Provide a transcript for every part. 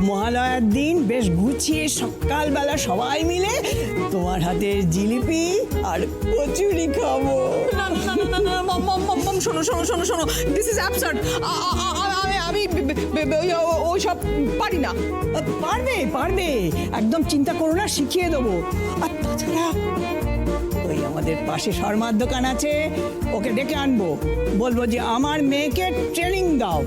মহালয়ার দিন বেশ গুছিয়ে সকালবেলা সবাই মিলে তোমার হাতের জিলিপি আর কচুরি খাব। না না না না না মম মম মম মম শোনো শোনো শোনো শোনো দিস ইজ অ্যাবসার্ড আমি আমি ওই- সব পারি না। পারবে পারবে। একদম চিন্তা করো না শিখিয়ে দেবো। আর তাছাড়া ওই আমাদের পাশে শর্মার দোকান আছে ওকে ডেকে আনব। বলব যে আমার মেয়েকে ট্রেনিং দাও।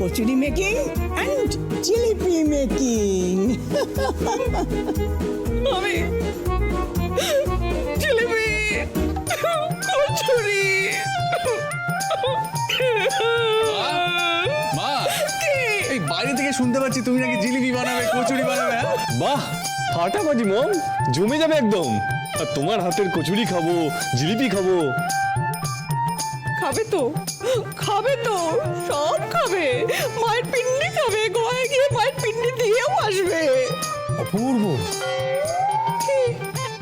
Kachori making and jalebi making. আমি জিলিপি কচুরি। মা এই বাইরে থেকে শুনতে পাচ্ছি তুমি নাকি জিলিপি বানাবে কচুরি বানাবে হ্যাঁ? বাহ ফাটাফাটি মম জমে যাবে একদম। আর তোমার হাতের কচুরি খাব জিলিপি খাব। খাবে তো। খাবে তো সব খাবে। মায়ের পিন্ডি খাবে গোয়ায় গিয়ে মায়ের পিন্ডি দিয়েও আসবে। অপূর্ব।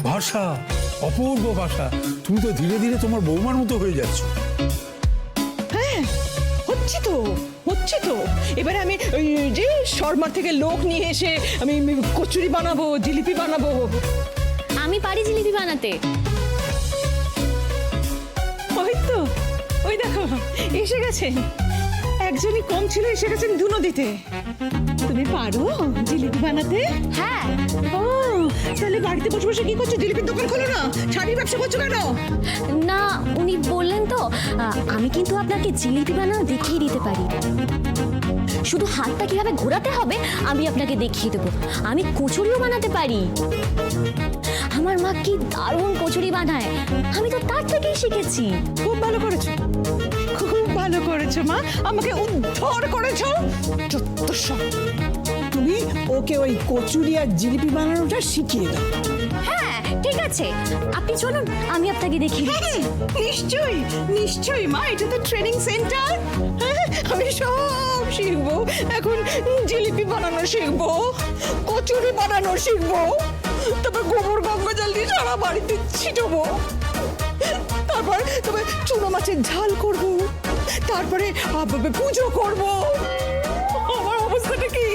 ভাষা অপূর্ব ভাষা। তুমি তো ধীরে ধীরে তোমার বৌমার মতো হয়ে যাচ্ছ। হ্যাঁ হচ্ছে তো হচ্ছে তো। এবারে আমি ওই যে শর্মার থেকে লোক নিয়ে এসে আমি আমি কচুরি বানাবো জিলিপি বানাবো। আমি পারি জিলিপি বানাতে। এসে গেছেন একজনই কম ছিল এসে গেছেন দু নদীতে। তুমি পারো জিলিপি বানাতে? হ্যাঁ। ও তাহলে বাড়িতে বসে বসে কি করছ? জিলিপির দোকান খোলো না। শাড়ির ব্যবসা করছ কেন? না উনি বললেন তো আমি কিন্তু আপনাকে জিলিপি বানানো দেখিয়ে দিতে পারি। শুধু হাতটা কীভাবে ঘোরাতে হবে আমি আপনাকে দেখিয়ে দেবো। আমি কচুরিও বানাতে পারি। আমার মা কি দারুণ কচুরি বানায়। আমি তো তার থেকেই শিখেছি। খুব ভালো করেছ। খুব ভালো করেছ মা। আমাকে উদ্ধার করেছ। তুমি ওকে ওই কচুরি আর জিলিপি বানানোটা শিখিয়ে দাও। হ্যাঁ ঠিক আছে। আপনি চলুন আমি আপনাকে দেখিয়ে দিচ্ছি। নিশ্চয়ই নিশ্চয়ই মা। এটা তো ট্রেনিং সেন্টার আমি সব শিখব। এখন জিলিপি বানানো শিখব কচুরি বানানো শিখব। তারপর গোবর গঙ্গা জল দিয়ে সারা বাড়িতে ছিটবো। তারপর তবে চুনো মাছের ঝাল করব। তারপরে পুজো করব। আমার অবস্থাটা কি?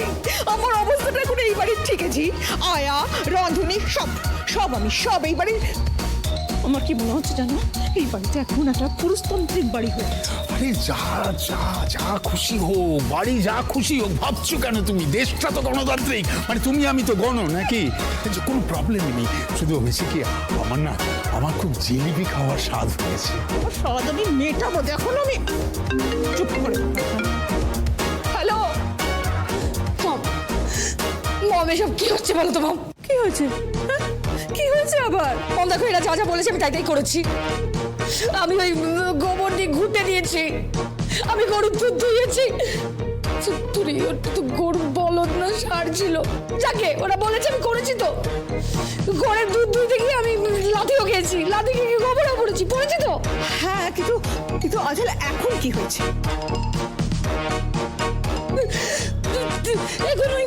আমার অবস্থাটা এখন এই বাড়ির ঠিকেছি আয়া রাঁধুনি সব সব আমি, সব এই বাড়ির আমার কি মনে হচ্ছে জানো? এই বাড়িতে এখন একটা পুরুষতান্ত্রিক বাড়ি হয়ে গেছে। আরে যা যা যা খুশি হোক বাড়ি যা খুশি হোক ভাবছ কেন তুমি? দেশটা তো গণতান্ত্রিক। মানে তুমি আমি তো গণ নাকি? কোনো প্রবলেম নেই। শুধু হয়েছে কি আমার না আমার খুব জিলিপি খাওয়ার স্বাদ হয়েছে। স্বাদ আমি মেটাবো দেখো না আমি। চুপ করে। হ্যালো? মম মম এসব কি হচ্ছে বলো তো মম? কি হয়েছে? হ্যাঁ? কি হয়েছে আবার? মম দেখো এরা যা যা বলেছে আমি তাই তাই করেছি। আমি ওই গোবর দিয়ে ঘুটে দিয়েছি। আমি গরুর দুধ ধুয়েছি। সত্যি ওটা তো গরু বলদ না সার ছিল। যাকে ওরা বলেছে আমি করেছি তো। গরের দুধ ধুইতে গিয়ে আমি লাথিও খেয়েছি। লাথি খেয়ে গোবরও পড়েছি পড়েছি তো? হ্যাঁ কিন্তু কিন্তু আসলে এখন কি হয়েছে? এখন ওই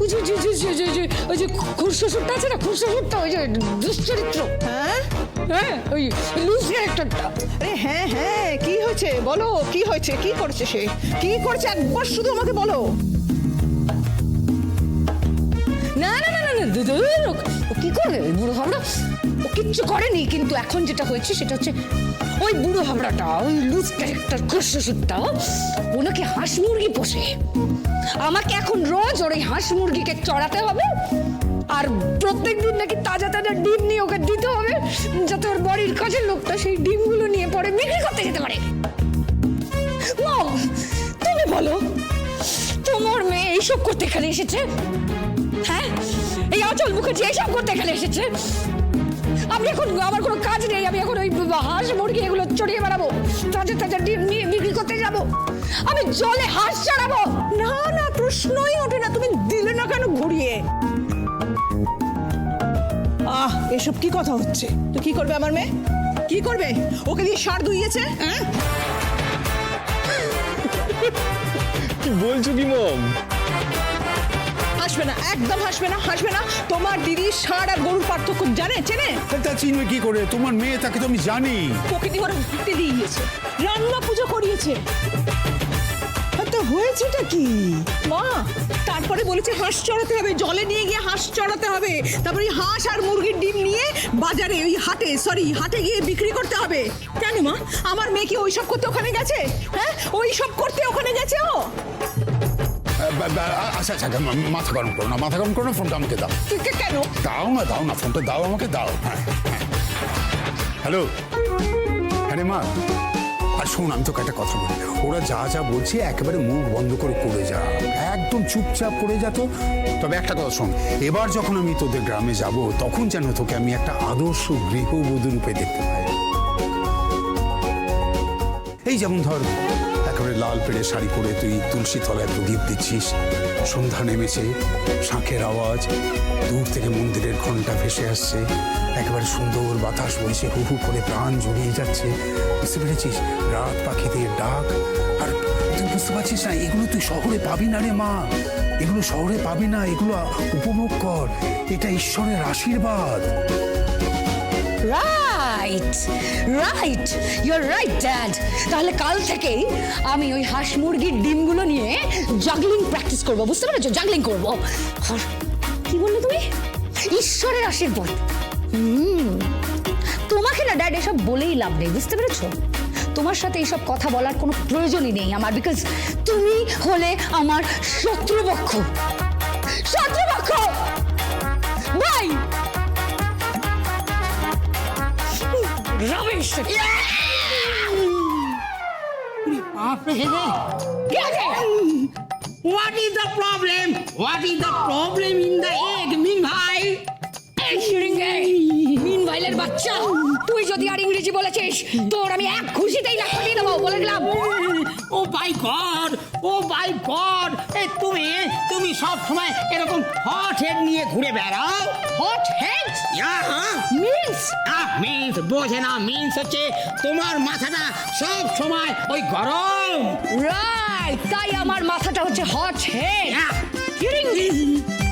ওই যে- যে- যে- যে- যে- যে- ওই যে খুরশ্বশুরটা আছে না খুরশ্বশুরটা ওই যে দুশ্চরিত্র হ্যাঁ হ্যাঁ ওই লুজ ক্যারেক্টারটা আরে হ্যাঁ হ্যাঁ কি হয়েছে বলো কি হয়েছে কি করেছে সে কি করেছে একবার শুধু আমাকে বলো না না না না না দু- ও কি করবে বুড়ো হাবড়া ও কিচ্ছু করেনি, কিন্তু এখন যেটা হয়েছে সেটা হচ্ছে ওই বুড়ো হাবড়াটা, ওই লুজ ক্যারেক্টার খুশটা ও নাকি হাঁস মুরগি পোষে। আমাকে এখন রোজ ওর ওই হাঁস মুরগিকে চড়াতে হবে, আর প্রত্যেক দিন নাকি তাজা তাজা ডিম নিয়ে ওকে দিতে হবে, যাতে ওর বাড়ির কাজের লোকটা সেই ডিমগুলো নিয়ে পরে বিক্রি করতে যেতে পারে। মম, তুমি বলো, তোমার মেয়ে এইসব করতে এখানে এসেছে? হ্যাঁ? এই অচল মুখার্জি এইসব করতে এখানে এসেছে? আমি এখন আমার কোনো কাজ নেই, আমি এখন ওই হাঁস মুরগি এগুলো চড়িয়ে বেড়াবো তাজা তাজা ডিম নিয়ে বিক্রি করতে যাব। আমি জলে হাঁস চড়াবো। না না, প্রশ্নই ওঠে না, তুমি দিলে না কেন ঘুরিয়ে? আহ, এসব কি কথা হচ্ছে? তো কি করবে আমার মেয়ে? কি করবে? ওকে দিয়ে সার দুইয়েছে হ্যাঁ? বলছো কি মম? হাসবে না একদম হাসবে না হাসবে না। তোমার দিদি ষাঁড় আর গরুর পার্থক্য জানে চেনে? তা চিনবে কি করে? তোমার মেয়ে তাকে তো আমি জানি। প্রকৃতি ওরা ঘুরতে দিয়ে গিয়েছে। রান্না পুজো করিয়েছে। হয়েছেটা কি? মা তারপরে বলেছে হাঁস চড়াতে হবে। জলে নিয়ে গিয়ে হাঁস চড়াতে হবে। তারপরে ওই হাঁস আর মুরগির ডিম নিয়ে বাজারে ওই হাটে সরি হাটে গিয়ে বিক্রি করতে হবে। কেন মা? আমার মেয়ে কি ওইসব করতে ওখানে গেছে? হ্যাঁ? ওইসব করতে ওখানে গেছে ও? আচ্ছা আচ্ছা মা- মাথা গরম করো না মাথা গরম করো না ফোনটা আমাকে দাও। কেন? দাও না দাও না ফোনটা দাও আমাকে দাও। হ্যাঁ হ্যাঁ। হ্যালো? হ্যাঁ মা। আর শোন আমি তোকে একটা কথা বলি। ওরা যা যা বলছে একেবারে মুখ বন্ধ করে করে যা। একদম চুপচাপ করে যা তো। তবে একটা কথা শোন এবার যখন আমি তোদের গ্রামে যাব তখন যেন তোকে আমি একটা আদর্শ গৃহবধূ রূপে দেখতে পাই। এই যেমন ধর লাল পেড়ে শাড়ি পরে তুই তুলসী তলায় প্রদীপ দিচ্ছিস। সন্ধ্যা নেমেছে, শাঁখের আওয়াজ, দূর থেকে মন্দিরের ঘণ্টা ভেসে আসছে। একেবারে সুন্দর বাতাস বইছে, হু হু করে প্রাণ জড়িয়ে যাচ্ছে। বুঝতে পেরেছিস? রাত পাখিদের ডাক। আর তুই বুঝতে পারছিস না, এগুলো তুই শহরে পাবি না রে মা। এগুলো শহরে পাবি না, এগুলো উপভোগ কর। এটা ঈশ্বরের আশীর্বাদ। Right right your right dad তাহলে কাল থেকেই আমি ওই হাঁস মুরগির ডিমগুলো নিয়ে জাগলিং প্র্যাকটিস করব, বুঝতে পেরেছ? জাগলিং করব। আর কি বললে তুমি? ঈশ্বরের আশীর্বাদ। তোমাকে না ড্যাড এসব বলেই লাভ নেই, বুঝতে পেরেছ? তোমার সাথে এইসব কথা বলার কোনো প্রয়োজনই নেই আমার বিকজ তুমি হলে আমার শত্রুপক্ষ। শত্রুপক্ষ Rubbish! What is the problem? What is the problem in the egg, Minghai? মিন ভাইলের বাচ্চা তুই যদি আর ইংরেজি বলেছিস তোর আমি এক খুশিতেই লাখ দেবো বলে দিলাম ও মাই গড ও মাই গড! এ তুমি তুমি সব সময় এরকম হট হেড নিয়ে ঘুরে বেড়াও? Hot head yeah means ah means বোঝে না মিন্স হচ্ছে তোমার মাথাটা সব সময় ওই গরম। রাইট তাই আমার মাথাটা হচ্ছে হট হেড Yeah.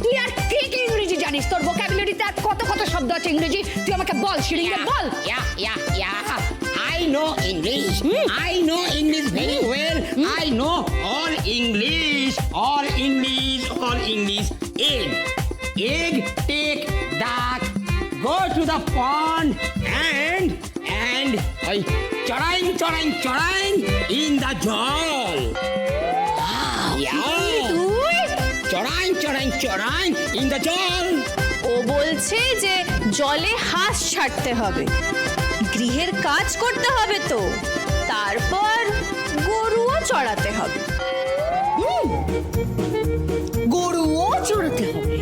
তুই আর কি কি ইংরেজি জানিস তোর ভোকাবুলারিতে আর কত কত শব্দ আছে ইংরেজি? তুই আমাকে বল শিরিঙ্গে বল। ইয়া yeah, yeah. I know English. I know English very well. I know all English. All English. All English. Egg. Egg take duck. Go to the pond and and ওই চড়াইন চড়াইন চড়াইন in the জল Yeah. চড়াইন চড়াইন চড়াইন in the জল ও বলছে যে জলে হাঁস ছাড়তে হবে গৃহের কাজ করতে হবে তো। তারপর গরুও চড়াতে হবে। গরুও চড়াতে হবে।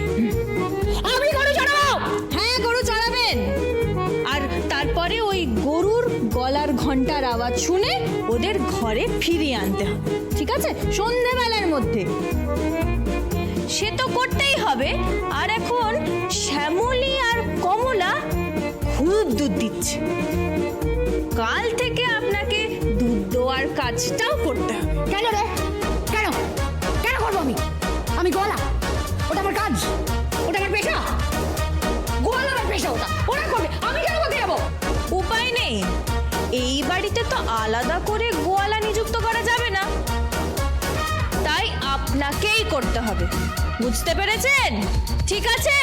আমি গরু চড়াবো। হ্যাঁ গরু চড়াবেন। আর তারপরে ওই গরুর গলার ঘণ্টার আওয়াজ শুনে ওদের ঘরে ফিরিয়ে আনতে হবে। ঠিক আছে? সন্ধেবেলার মধ্যে। সে তো করতেই হবে। আর এখন শ্যামলী খুব দুধ দিচ্ছে। কাল থেকে আপনাকে দুধ দেওয়ার কাজটাও করতে হবে। কেন রে? কেন? কেন করব আমি? আমি গলা ওটা আমার কাজ। ওটা আমার পেশা। গোয়াল আমার পেশা ওটা। ওরা করবে। আমি কেন করতে যাব উপায় নেই। এই বাড়িতে তো আলাদা করে গোয়ালা নিযুক্ত করা যাবে না। তাই আপনাকেই করতে হবে। বুঝতে পেরেছেন? ঠিক আছে?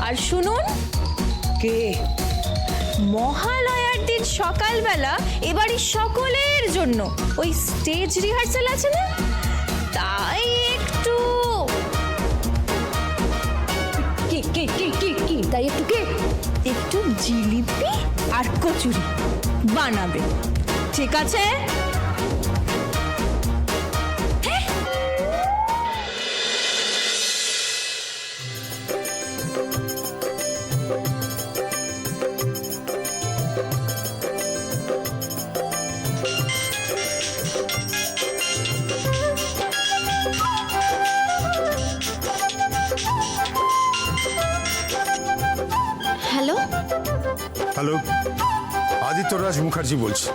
আর শুনুন। কে? মহালয়ার দিন সকালবেলা এবারই সকলের জন্য। ওই স্টেজ রিহার্সাল আছে না? তাই একটু। কি কি কি কি কি? তাই একটু কি? একটু জিলিপি আর কচুরি বানাবে। ঠিক আছে? আদিত্যরাজ মুখার্জি বলছি।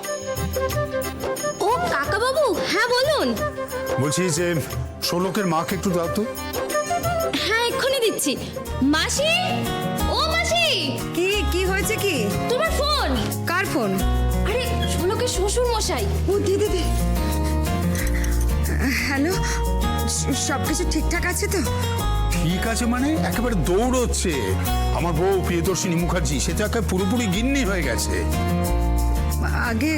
ও কাকা বাবু হ্যাঁ বলুন। বলছি যে ষোলকের মাকে একটু দাও তো। হ্যাঁ এক্ষুনি দিচ্ছি। মাসি? ও মাসি! কি কি হয়েছে কি? তোমার ফোন? কার ফোন? আরে ষোলোকে শ্বশুর মশাই ও দে দে দে। হ্যালো সব কিছু ঠিকঠাক আছে তো? ঠিক আছে মানে একেবারে দৌড়চ্ছে। আমার বউ প্রিয়দর্শিনী মুখার্জি সে তো একেবারে পুরোপুরি গিন্নি হয়ে গেছে। আগে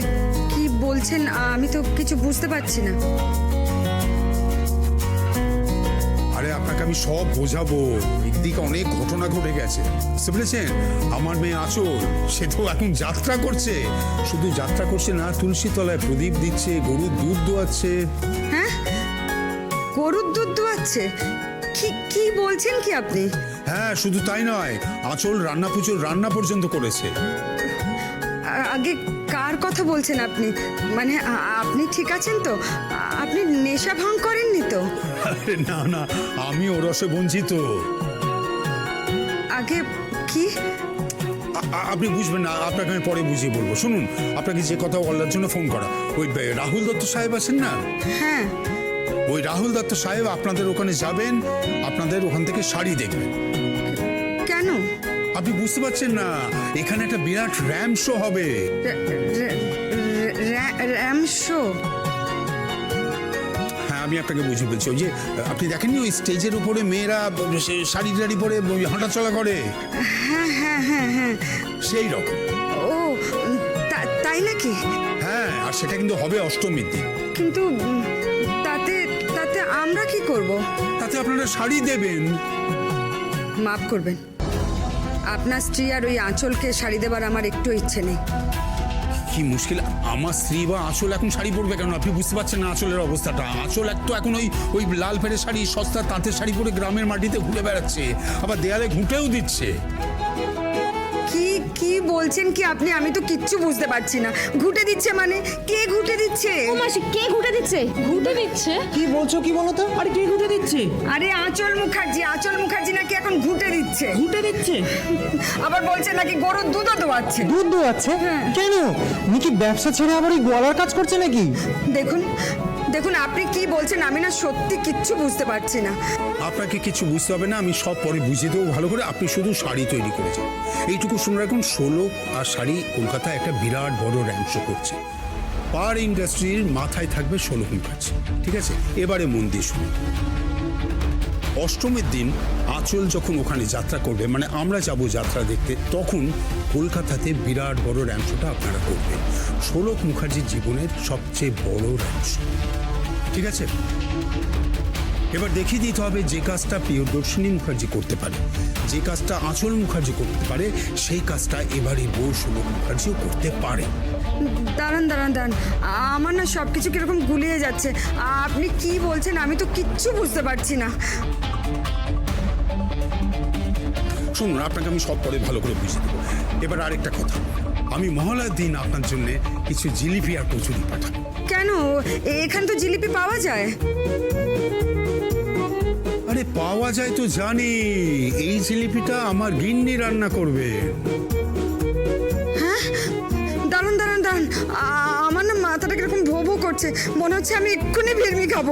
কি বলছেন আমি তো কিছু বুঝতে পারছি না। আরে আপনাকে আমি সব বোঝাবো। একদিকে অনেক ঘটনা ঘটে গেছে। বুঝতে পেরেছেন? আমার মেয়ে আচল সে তো এখন যাত্রা করছে। শুধু যাত্রা করছে না তুলসী তলায় প্রদীপ দিচ্ছে গরুর দুধ দোয়াচ্ছে। হ্যাঁ? গরুর দুধ দোয়াচ্ছে? কি কি বলছেন কি আপনি? হ্যাঁ শুধু তাই নয় আঁচল রান্না পুজোর রান্না পর্যন্ত করেছে। আগে কার কথা বলছেন আপনি? মানে আপনি ঠিক আছেন তো? আপনি নেশা ভাঙ করেননি তো? আরে না না আমি ও রসে বঞ্চিত। আগে কি? আপনি বুঝবেন না আপনাকে আমি পরে বুঝিয়ে বলব। শুনুন আপনাকে যে কথা বলার জন্য ফোন করা ওই রাহুল দত্ত সাহেব আছেন না? হ্যাঁ। ওই রাহুল দত্ত সাহেব আপনাদের ওখানে যাবেন আপনাদের ওখান থেকে শাড়ি দেখবেন। আপনি বুঝতে পারছেন না এখানে একটা বিরাট র্যাম শো হবে। র্যা- র্যা- র্যা- র্যাম শো হ্যাঁ আমি আপনাকে বুঝিয়ে বলছি ওই যে আপনি দেখেননি ওই স্টেজের উপরে মেয়েরা শাড়ি টাড়ি পরে ওই হাঁটাচলা করে? হ্যাঁ হ্যাঁ হ্যাঁ হ্যাঁ। সেই রকম। ও তাই নাকি? হ্যাঁ আর সেটা কিন্তু হবে অষ্টমীর দিন। কিন্তু তাতে তাতে আমরা কি করব? তাতে আপনারা শাড়ি দেবেন। মাফ করবেন। আপনার স্ত্রী আর ওই আঁচলকে শাড়ি দেবার আমার একটু ইচ্ছে নেই। কি মুশকিল, আমার স্ত্রী বা আঁচল এখন শাড়ি পরবে কেন? আপনি বুঝতে পারছেন না আঁচলের অবস্থাটা। আঁচল এক তো এখন ওই ওই লাল ফেরে শাড়ি সস্তা তাঁতের শাড়ি পরে গ্রামের মাটিতে ঘুরে বেড়াচ্ছে, আবার দেয়ালে ঘুঁটেও দিচ্ছে। কি কি বলছেন কি আপনি? আমি তো কিচ্ছু বুঝতে পারছি না। ঘুটে দিচ্ছে মানে? কে ঘুটে দিচ্ছে? ও মাসি কে ঘুটে দিচ্ছে? ঘুটে দিচ্ছে? কি বলছো কি বলো তো আরে কে ঘুটে দিচ্ছে? আরে আঁচল মুখার্জি আঁচল মুখার্জি নাকি এখন ঘুটে দিচ্ছে? ঘুটে দিচ্ছে? আবার বলছে নাকি গরুর দুধও দোয়াচ্ছে? দুধ দোয়াচ্ছে? কেন? নাকি ব্যবসা ছেড়ে আবার ওই গোয়ালার কাজ করছে নাকি? দেখুন দেখুন আপনি কি বলছেন আমি না সত্যি কিচ্ছু বুঝতে পারছি না। আপনাকে কিছু বুঝতে হবে না, আমি সব পরে বুঝিয়ে দেবো ভালো করে। আপনি শুধু শাড়ি তৈরি করে যান। এইটুকু শুনে রাখুন, ষোলো আর শাড়ি কলকাতায় একটা বিরাট বড় র্যাংশ করছে। পার ইন্ডাস্ট্রির মাথায় থাকবে ষোলো মুখার্জি ঠিক আছে? এবারে মন দিয়ে শুনুন। অষ্টমীর দিন আঁচল যখন ওখানে যাত্রা করবে মানে আমরা যাব যাত্রা দেখতে, তখন কলকাতাতে বিরাট বড় র্যাংশটা আপনারা করবেন। ষোলক মুখার্জির জীবনের সবচেয়ে বড় র্যাংশ ঠিক আছে? এবার দেখিয়ে দিতে হবে যে কাজটা প্রিয়দর্শিনী মুখার্জি করতে পারে। যে কাজটা আঁচল মুখার্জি করতে পারে সেই কাজটা এবারে বউ ষোলক মুখার্জিও করতে পারে। দাঁড়ান দাঁড়ান দাঁড়ান। আমার না সব কিছু কীরকম গুলিয়ে যাচ্ছে। আপনি কি বলছেন আমি তো কিচ্ছু বুঝতে পারছি না। শুনুন আপনাকে আমি সব পরে ভালো করে বুঝিয়ে দেবো। এবার আরেকটা কথা। আমি মহলার দিন আপনার জন্য কিছু জিলিপি আর কচুরি পাঠাবো। কেন? এখান তো জিলিপি পাওয়া যায়। আরে পাওয়া যায় তো জানি। এই জিলিপিটা আমার গিন্নি রান্না করবে। দাঁড়ান দাঁড়ান দাঁড়ান আ- আমার না মাথাটা কীরকম ভো ভো করছে। মনে হচ্ছে আমি এক্ষুনি ভিড়মি খাব।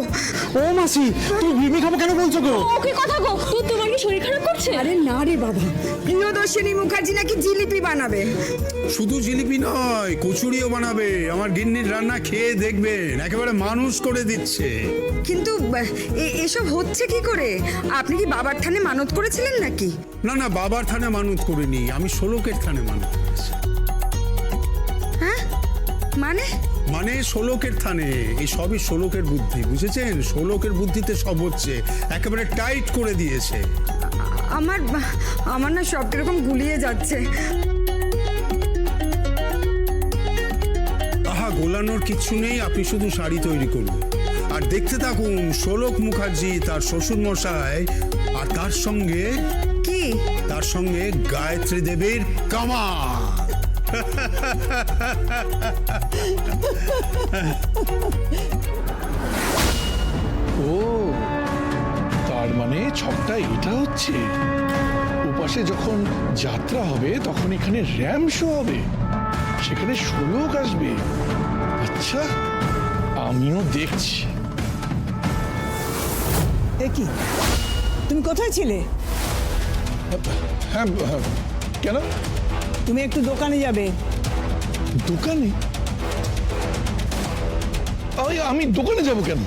ও মাসি তুই ভিড়মি খাব কেন বলছো গো? ওকে কথা গো? তুই কি শরীর খারাপ করছে? আরে না রে বাবা। প্রিয়দর্শিনী মুখার্জি নাকি জিলিপি বানাবে? শুধু জিলিপি নয় কচুরিও বানাবে। আমার গিন্নির রান্না খেয়ে দেখবেন একেবারে মানুষ করে দিচ্ছে। কিন্তু এ- এসব হচ্ছে কি করে? আপনি কি বাবার থানে মানত করেছিলেন নাকি? না না বাবার থানে মানত করিনি। আমি ষোলকের থানে মানত করেছি। হ্যাঁ? মানে? মানে ষোলকের থানে। এই সবই ষোলকের বুদ্ধি বুঝেছেন? ষোলকের বুদ্ধিতে সব হচ্ছে একেবারে টাইট করে দিয়েছে। আমার আমার না সব কীরকম গুলিয়ে যাচ্ছে। আহা গোলানোর কিচ্ছু নেই আপনি শুধু শাড়ি তৈরি করুন। আর দেখতে থাকুন ষোলক মুখার্জি তার শ্বশুর মশাই আর তার সঙ্গে কি? তার সঙ্গে গায়ত্রী দেবীর কামাল। ও তার মানে ছকটা এটা হচ্ছে। উপাসে যখন যাত্রা হবে তখন এখানে র্যাম শো হবে। সেখানে শোলক আসবে। আচ্ছা আমিও দেখছি। কি? তুমি কোথায় ছিলে? হ্যাঁ হ্যাঁ। কেন? তুমি একটু দোকানে যাবে। দোকানে? আমি আমি দোকানে যাব কেন?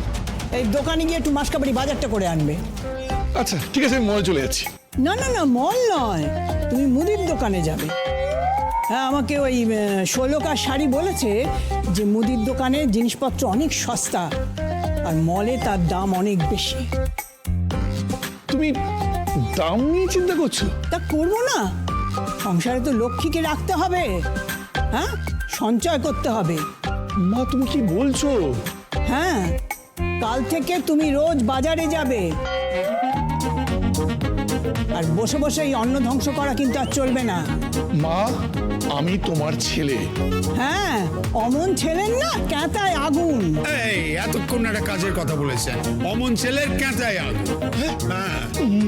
এই দোকানে গিয়ে একটু মাসকাবাড়ি বাজারটা করে আনবে। আচ্ছা ঠিক আছে আমি চলে যাচ্ছি। না না না মল নয়। তুমি মুদির দোকানে যাবে। হ্যাঁ আমাকে ওই ষোলোকার শাড়ি বলেছে যে মুদির দোকানে জিনিসপত্র অনেক সস্তা আর মলে তার দাম অনেক বেশি। তুমি দাম নিয়ে চিন্তা করছ? তা করব না। সংসারে তো লক্ষ্মীকে রাখতে হবে। হ্যাঁ? সঞ্চয় করতে হবে। মা তুমি কি বলছো? হ্যাঁ। কাল থেকে তুমি রোজ বাজারে যাবে। আর বসে বসে এই অন্ন ধ্বংস করা কিন্তু আর চলবে না। মা আমি তোমার ছেলে। হ্যাঁ। অমন ছেলের না ক্যাঁতায় আগুন। এই এতক্ষণ একটা কাজের কথা বলেছেন। অমন ছেলের ক্যাঁচায় আগুন। হ্যাঁ।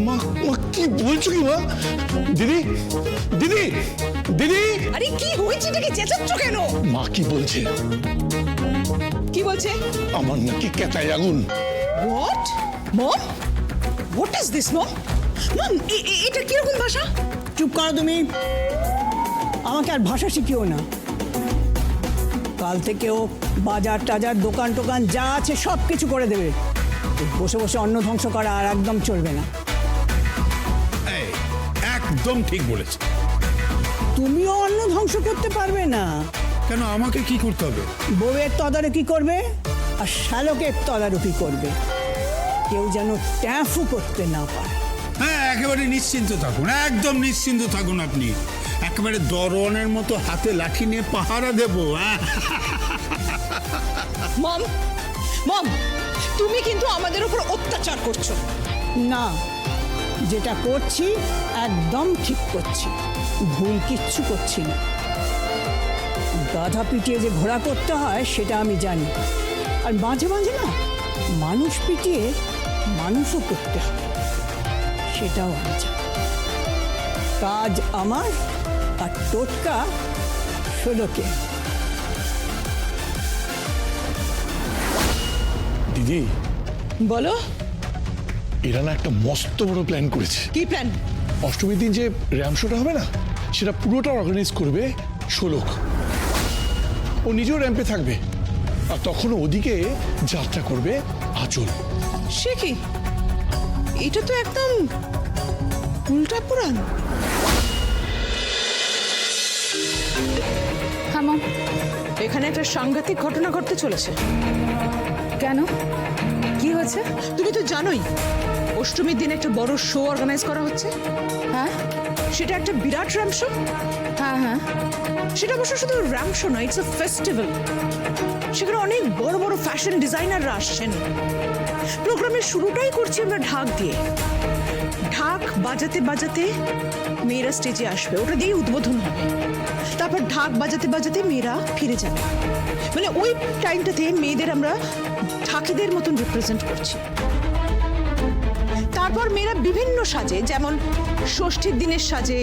মা মা কি বলছো কি মা? দিদি দিদি দিদি? আরে কি হয়েছে এটাকে? চেঁচাচ্ছ কেন? মা কি বলছে? কি বলছে? আমার নাকি কেতায় আগুন। What mom? What is this mom? Mom এটা কীরকম ভাষা? চুপ করো তুমি। আমাকে আর ভাষা শিখিও না। কাল থেকেও বাজার টাজার দোকান টোকান যা আছে সব কিছু করে দেবে। বসে বসে অন্ন ধ্বংস করা আর একদম চলবে না। একদম ঠিক বলেছে। তুমিও অন্ন ধ্বংস করতে পারবে না। কেন আমাকে কি করতে হবে? বউয়ের তদারকি করবে আর শ্যালকের তদারকি করবে। কেউ যেন ট্যাফু করতে না পারে। হ্যাঁ একেবারে নিশ্চিন্ত থাকুন একদম নিশ্চিন্ত থাকুন আপনি। একেবারে দরওয়ানের মতো হাতে লাঠি নিয়ে পাহারা দেবো মম মম তুমি কিন্তু আমাদের উপর অত্যাচার করছ। না যেটা করছি একদম ঠিক করছি। ভুল কিচ্ছু করছি না। গাধা পিটিয়ে যে ঘোড়া করতে হয় সেটা আমি জানি। আর মাঝে মাঝে না মানুষ পিটিয়ে মানুষও করতে হয়। সেটাও আমি জানি। কাজ আমার আর টোটকা ষোলোকে দিদি। বলো। এরা না একটা মস্ত বড় প্ল্যান করেছে। কি প্ল্যান অষ্টমীর দিন যে র্যাম শোটা হবে না সেটা পুরোটা অর্গানাইজ করবে ষোলক ও নিজেও র্যাম্পে থাকবে। আর তখন ওদিকে যাত্রা করবে আচল। সে কি? এটা তো একদম উল্টা পুরাণ। মম এখানে একটা সাংঘাতিক ঘটনা ঘটতে চলেছে। কেন? কি হয়েছে? তুমি তো জানোই, অষ্টমীর দিন একটা বড় শো অর্গানাইজ করা হচ্ছে। হ্যাঁ? সেটা একটা বিরাট র্যাম শো হ্যাঁ হ্যাঁ। সেটা অবশ্য শুধু র্যাম শো নয় ইটস আ ফেস্টিভ্যাল সেখানে অনেক বড় বড় ফ্যাশন ডিজাইনাররা আসছেন। প্রোগ্রামের শুরুটাই করছি আমরা ঢাক দিয়ে। ঢাক বাজাতে বাজাতে মেয়েরা স্টেজে আসবে। ওটা দিয়ে উদ্বোধন হবে। তারপর ঢাক বাজাতে বাজাতে মেয়েরা ফিরে যাবে। মানে ওই টাইমটাতে মেয়েদের আমরা ঢাকিদের মতন রিপ্রেজেন্ট করছি। তারপর মেয়েরা বিভিন্ন সাজে যেমন ষষ্ঠীর দিনের সাজে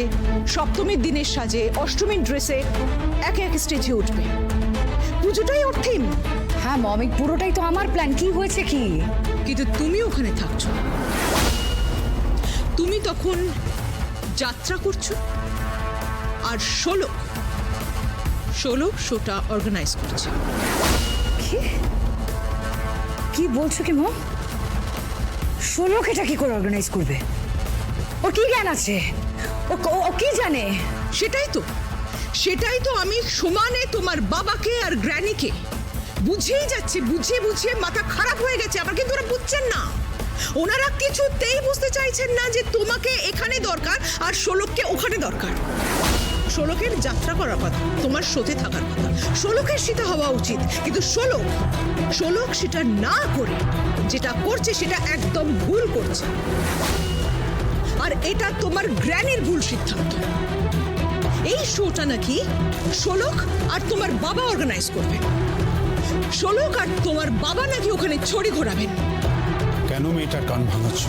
সপ্তমীর দিনের সাজে অষ্টমীর ড্রেসে একে এক স্টেজে উঠবে। পুজোটাই ওর থিম হ্যাঁ মম এই পুরোটাই তো আমার প্ল্যান কি হয়েছে কি? কিন্তু তুমি ওখানে থাকছো। তুমি তখন যাত্রা করছ। আর ষোলো ষোলো শোটা অর্গানাইজ করছে। কি? বলছো কি মম ষোলোক এটা কি করে অর্গানাইজ করবে? ও কি জ্ঞান আছে? ও ও- কি জানে? সেটাই তো। সেটাই তো আমি সমানে তোমার বাবাকে আর গ্র্যানিকে বুঝিয়েই যাচ্ছে বুঝিয়ে বুঝিয়ে মাথা খারাপ হয়ে গেছে আবার কিন্তু ওরা বুঝছেন না। ওনারা কিছুতেই বুঝতে চাইছেন না যে তোমাকে এখানে দরকার আর ষোলককে ওখানে দরকার। ষোলকের যাত্রা করার কথা, তোমার শোতে থাকার কথা। ষোলকের সেটা হওয়া উচিত, কিন্তু ষোলক ষোলক সেটা না করে যেটা করছে সেটা একদম ভুল করছে। আর এটা তোমার গ্র্যানির ভুল সিদ্ধান্ত। এই শোটা নাকি ষোলক আর তোমার বাবা অর্গানাইজ করবে। ষোলক আর তোমার বাবা নাকি ওখানে ছড়ি ঘোরাবেন। কেন মেয়েটার কান ভাঙাচ্ছ?